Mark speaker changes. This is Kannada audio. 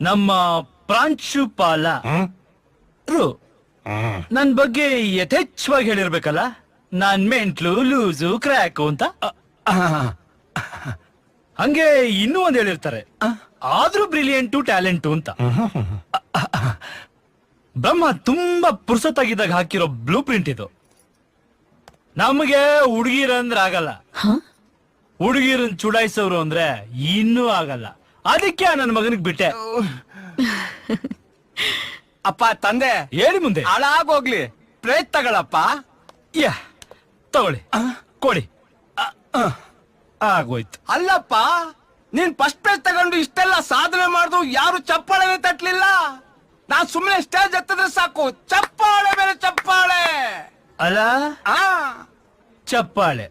Speaker 1: ನಮ್ಮ ಪ್ರಾಂಶುಪಾಲ ರು. ನನ್ ಬಗ್ಗೆ ಯಥೇಚ್ಛವಾಗಿ ಹೇಳಿರ್ಬೇಕಲ್ಲ? ನಾನ್ ಮೆಂಟ್ಲು ಲೂಸು ಕ್ರ್ಯಾಕು ಅಂತ. ಹಂಗೆ ಇನ್ನೂ ಒಂದ್ ಹೇಳಿರ್ತಾರೆ. ಆದ್ರೂ ಬ್ರಿಲಿಯಂಟು ಟ್ಯಾಲೆಂಟು ಅಂತ. ಬ್ರಹ್ಮ ತುಂಬಾ ಪುರ್ಸೊತ್ತಾಗಿದ್ದಾಗ ಹಾಕಿರೋ ಬ್ಲೂ ಪ್ರಿಂಟ್ ಇದು. ನಮಗೆ ಹುಡುಗಿರಂದ್ರೆ ಆಗಲ್ಲ. ಹುಡುಗಿರನ್ ಚುಡಾಯಿಸೋರು ಅಂದ್ರೆ ಇನ್ನೂ ಆಗಲ್ಲ. ಅದಕ್ಕೆ ನನ್ನ ಮಗನಿಗೆ ಬಿಟ್ಟೆ?
Speaker 2: ಅಪ್ಪ ತಂದೆ
Speaker 1: ಹೇಳಿ ಮುಂದೆ.
Speaker 2: ಹಾಳಾಗೋಗ್ಲಿ. ಪ್ಲೇಟ್ ತಗೊಳಪ್ಪ
Speaker 1: ಯಾ ತಗೊಳ್ಳಿ. ಕೊಡಿ. ಆಗೋಯ್ತು.
Speaker 2: ಅಲ್ಲಪ್ಪ ನೀನ್ ಫಸ್ಟ್ ಪ್ಲೇಸ್ ತಗೊಂಡು ಇಷ್ಟೆಲ್ಲ ಸಾಧನೆ ಮಾಡಿದ್ರು ಯಾರು ಚಪ್ಪಾಳೆ ತಟ್ಲಿಲ್ಲ? ನಾನ್ ಸುಮ್ಮನೆ ಸ್ಟೇಜ್ ಹತ್ತಿದ್ರೆ ಸಾಕು. ಚಪ್ಪಾಳೆ ಮೇಲೆ ಚಪ್ಪಾಳೆ.
Speaker 1: ಅಲ್ಲ
Speaker 2: ಆ.
Speaker 1: ಚಪ್ಪಾಳೆ.